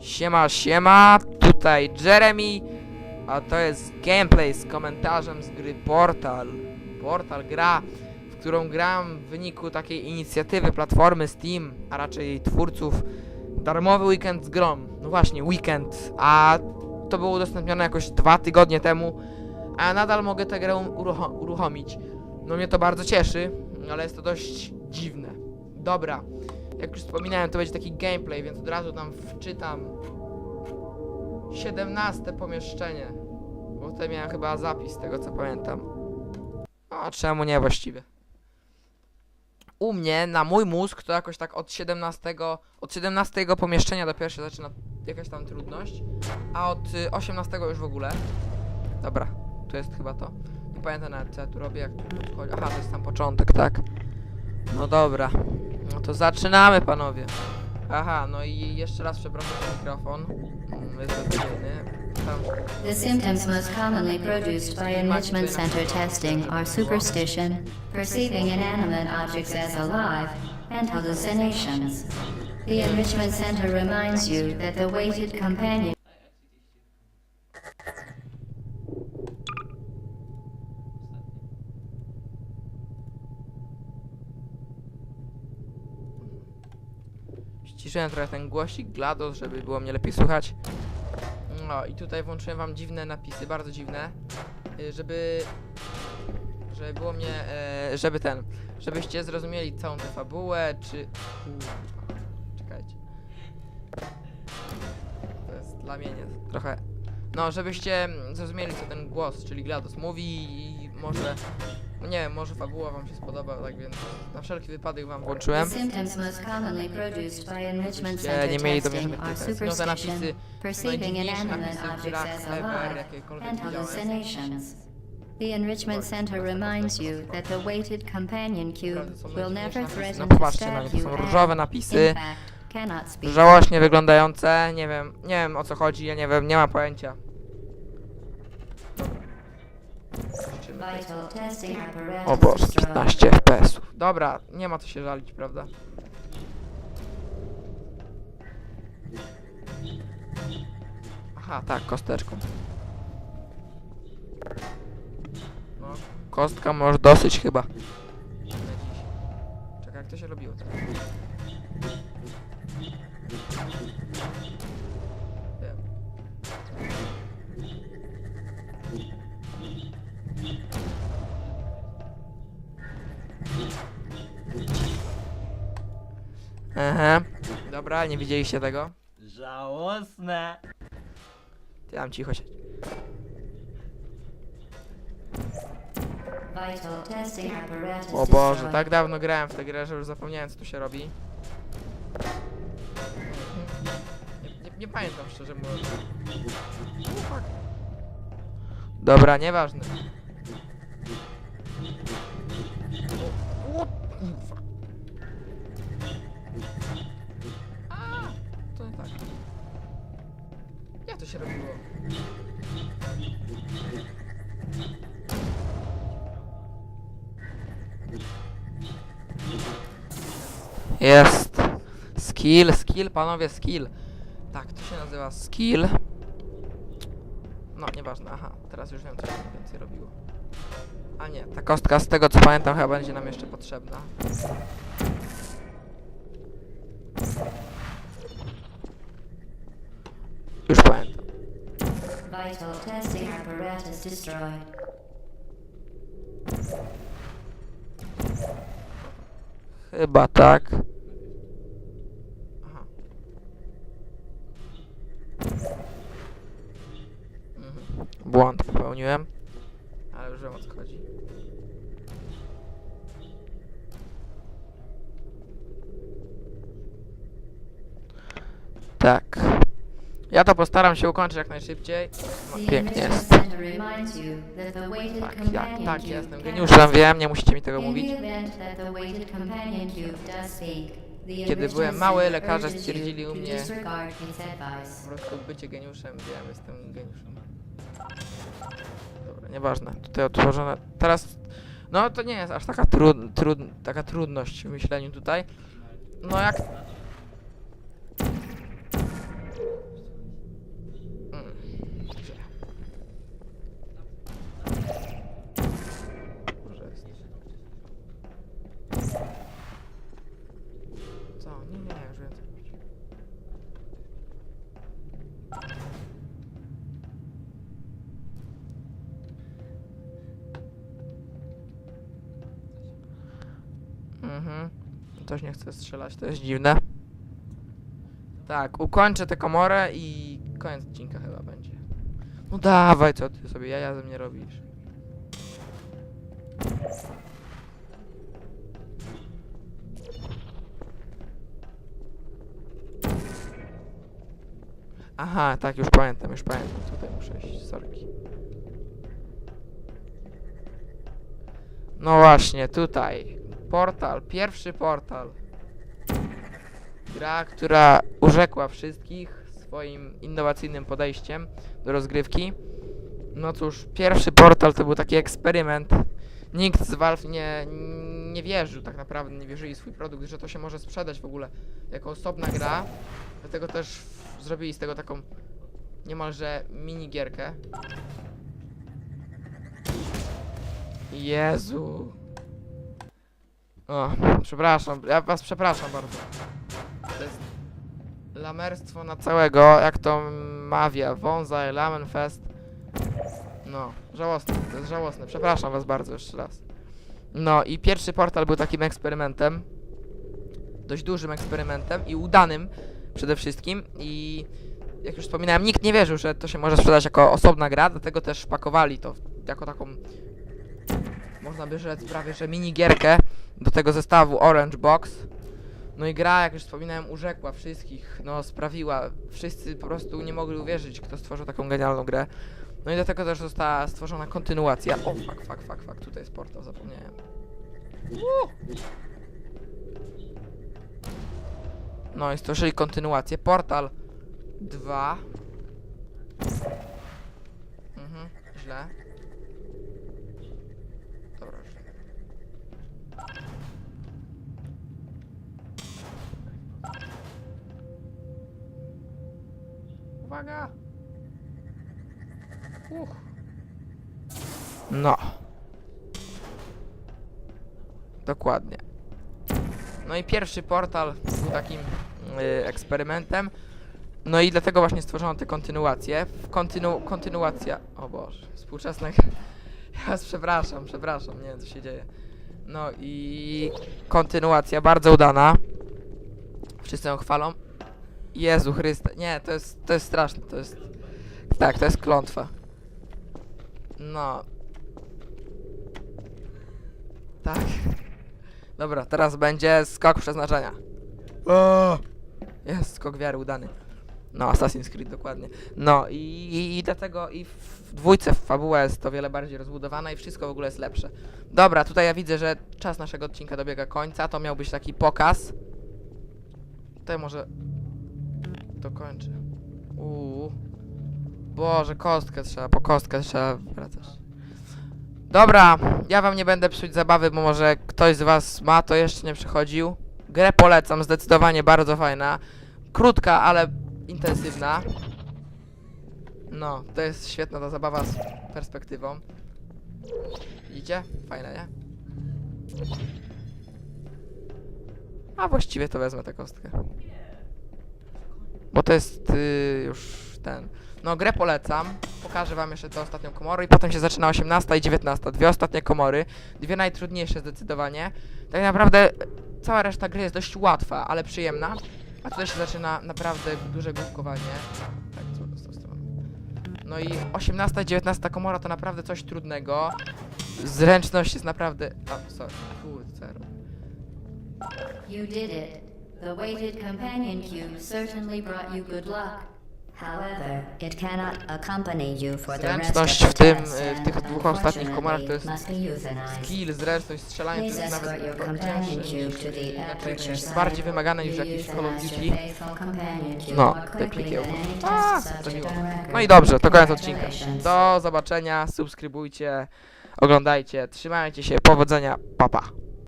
Siema, siema, tutaj Jeremy, a to jest gameplay z komentarzem z gry Portal. Portal gra, w którą gram w wyniku takiej inicjatywy platformy Steam, a raczej twórców. Darmowy weekend z grą. No właśnie, weekend, a to było udostępnione jakoś dwa tygodnie temu, a nadal mogę tę grę urucho- uruchomić. No mnie to bardzo cieszy, ale jest to dość dziwne. Dobra, jak już wspominałem, to będzie taki gameplay, więc od razu tam wczytam 17 pomieszczenie. Bo tutaj miałem chyba zapis tego co pamiętam. A czemu nie właściwie? U mnie, na mój mózg, to jakoś tak od 17, od 17 pomieszczenia dopiero się zaczyna jakaś tam trudność, a od y, 18 już w ogóle. Dobra, to jest chyba to. Nie pamiętam nawet co ja tu robię, jak tu podchodzi. Aha, to jest tam początek, tak. No dobra. No to zaczynamy, panowie. Aha, no i jeszcze raz przepraszam za mikrofon. Mm, The symptoms most commonly produced by enrichment center testing are superstition, perceiving inanimate objects as alive, and hallucinations. The enrichment center reminds you that the weighted companion ściszyłem trochę ten głosik GLaDOS, żeby było mnie lepiej słychać. No i tutaj włączyłem wam dziwne napisy, bardzo dziwne, y, żeby żeby było mnie, e, żeby ten, żebyście zrozumieli całą tę fabułę, czy czekajcie. To jest dla mnie nie, trochę, no żebyście mm, zrozumieli co ten głos, czyli GLaDOS mówi i może, nie wiem, może fabuła wam się spodoba, tak więc na wszelki wypadek wam The włączyłem. symptoms most commonly produced by enrichment Żebyście nie center mieli do mnie testing żadnych are pytań. No te napisy, superstition, perceiving najdziwniejsze inanimate napisy w objects grach as ever, alive, jakiekolwiek and widziałem. hallucinations. The enrichment center reminds you that the weighted companion cube will never napisy. threaten No to popatrzcie na nie, stab to you są and, różowe in napisy, fact, cannot speak. żałośnie wyglądające, nie wiem, nie wiem o co chodzi, ja nie wiem, nie mam pojęcia. O Boże, destroyed. 15 FPS-ów. Dobra, nie ma co się żalić, prawda? Aha, tak, kosteczką. No, kostka może dosyć chyba. Czekaj, jak to się robiło? Wiem. Aha. Dobra, nie widzieliście tego? Żałosne. Ty tam cicho siedź. Vital testing apparatus O Boże, destroyed. tak dawno grałem w tę grę, że już zapomniałem co tu się robi. Nie, nie, nie pamiętam szczerze mówiąc. Dobra, nieważne. Się robiło? Jest. Skill, skill, panowie, skill. Tak, to się nazywa skill. No, nieważne, aha, teraz już wiem, co się więcej robiło. A nie, ta kostka z tego co pamiętam chyba będzie nam jeszcze potrzebna. Już pamiętam. Vital testing apparatus destroyed. Chyba tak. Aha. Mhm. Błąd popełniłem. Ale już wiem o co chodzi. Tak. Ja to postaram się ukończyć jak najszybciej. No, pięknie jest. Tak, ja, tak, cube jestem geniuszem, wiem, nie musicie mi tego mówić. Kiedy byłem mały, lekarze stwierdzili u mnie-. Po prostu bycie geniuszem, wiem, jestem geniuszem. Dobra, nieważne. Tutaj otworzone. Teraz. No to nie jest aż taka trud, trud, taka trudność w myśleniu tutaj. No jak. Mhm. Też nie chcę strzelać, to jest dziwne. Tak, ukończę tę komorę i koniec odcinka chyba będzie. No dawaj, co ty sobie jaja ze mnie robisz? Aha, tak, już pamiętam, już pamiętam. Tutaj muszę iść, sorki. No właśnie, tutaj. Portal, pierwszy portal. Gra, która urzekła wszystkich swoim innowacyjnym podejściem do rozgrywki. No cóż, pierwszy portal to był taki eksperyment. Nikt z Valve nie, nie wierzył tak naprawdę, nie wierzyli w swój produkt, że to się może sprzedać w ogóle jako osobna gra. Dlatego też zrobili z tego taką niemalże minigierkę. Jezu. O, przepraszam, ja was przepraszam bardzo. To jest lamerstwo na całego, jak to mawia, Wąza, Lamenfest. No, żałosne, to jest żałosne, przepraszam was bardzo jeszcze raz. No i pierwszy portal był takim eksperymentem, dość dużym eksperymentem i udanym przede wszystkim i jak już wspominałem, nikt nie wierzył, że to się może sprzedać jako osobna gra, dlatego też pakowali to jako taką można by rzec prawie, że minigierkę do tego zestawu Orange Box. No i gra, jak już wspominałem, urzekła wszystkich, no sprawiła, wszyscy po prostu nie mogli uwierzyć, kto stworzył taką genialną grę. No i dlatego też została stworzona kontynuacja. O, fuck, fuck, fuck, fuck, tutaj jest portal, zapomniałem. Uuu. No i stworzyli kontynuację. Portal 2. Mhm, źle. Dobra, już. Uwaga! Uch. No. Dokładnie. No i pierwszy portal był takim y, eksperymentem. No i dlatego właśnie stworzono te kontynuacje. Kontynu kontynuacja. O Boże, współczesne. Ja przepraszam, przepraszam, nie wiem co się dzieje. No i kontynuacja bardzo udana. Wszyscy ją chwalą. Jezu Chryste. Nie, to jest, to jest straszne, to jest... Tak, to jest klątwa. No. Tak. Dobra, teraz będzie skok przeznaczenia. O! Jest skok wiary udany. No, Assassin's Creed dokładnie. No i, i, i dlatego i w dwójce fabuła jest o wiele bardziej rozbudowana i wszystko w ogóle jest lepsze. Dobra, tutaj ja widzę, że czas naszego odcinka dobiega końca. To miał być taki pokaz. Tutaj może dokończę. Uuu. Boże, kostkę trzeba, po kostkę trzeba wracać. Dobra, ja wam nie będę psuć zabawy, bo może ktoś z was ma, to jeszcze nie przychodził. Grę polecam, zdecydowanie bardzo fajna. Krótka, ale intensywna. No, to jest świetna ta zabawa z perspektywą. Widzicie? Fajne, nie? A właściwie to wezmę tę kostkę. Bo to jest y, już ten. No, grę polecam. Pokażę wam jeszcze tę ostatnią komorę i potem się zaczyna 18 i 19. Dwie ostatnie komory. Dwie najtrudniejsze zdecydowanie. Tak naprawdę cała reszta gry jest dość łatwa, ale przyjemna. A tutaj się zaczyna naprawdę duże główkowanie. Tak, z tą stroną. No i 18 i 19 komora to naprawdę coś trudnego. Zręczność jest naprawdę... A, sorry. Robię? You did it. The weighted companion cube certainly brought you good luck. Zręczność w tym, y, w tych dwóch ostatnich komorach to jest skill, zręczność, strzelanie to jest nawet site. bardziej wymagane niż jakiś Call of Duty. No, te any A, to miło. No i dobrze, to koniec odcinka. Do zobaczenia, subskrybujcie, oglądajcie, trzymajcie się, powodzenia, papa. Pa.